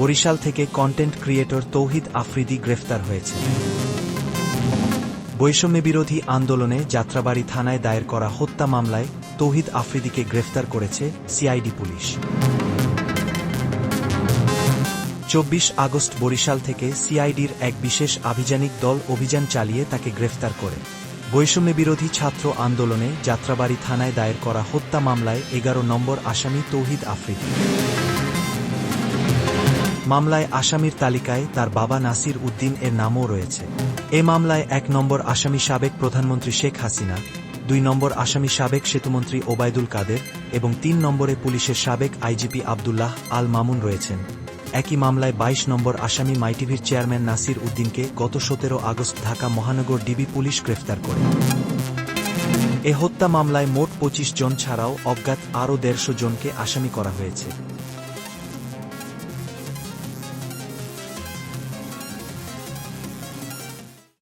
বরিশাল থেকে content creator তৌহিদ আফ্রিদি গ্রেফতার হয়েছে। বৈষম্যবিরোধী আন্দোলনে যাত্রাবাড়ি থানায় দায়ের করা হত্যা মামলায় তৌহিদ আফ্রিদিকে গ্রেফতার করেছে সিআইডি পুলিশ। চব্বিশ আগস্ট বরিশাল থেকে সিআইডির এক বিশেষ আভিযানিক দল অভিযান চালিয়ে তাকে গ্রেফতার করে। বৈষম্যবিরোধী ছাত্র আন্দোলনে যাত্রাবাড়ি থানায় দায়ের করা হত্যা মামলায় এগারো নম্বর আসামি তৌহিদ আফ্রিদি। মামলায় আসামির তালিকায় তার বাবা নাসির উদ্দিন এর নামও রয়েছে। এ মামলায় এক নম্বর আসামি সাবেক প্রধানমন্ত্রী শেখ হাসিনা, দুই নম্বর আসামি সাবেক সেতুমন্ত্রী ওবায়দুল কাদের এবং তিন নম্বরে পুলিশের সাবেক আইজিপি আবদুল্লাহ আল মামুন রয়েছেন। একই মামলায় ২২ নম্বর আসামি মাইটিভির চেয়ারম্যান নাসির উদ্দিনকে গত সতেরো আগস্ট ঢাকা মহানগর ডিবি পুলিশ গ্রেফতার করে। এ হত্যা মামলায় মোট পঁচিশ জন ছাড়াও অজ্ঞাত আরও দেড়শো জনকে আসামি করা হয়েছে।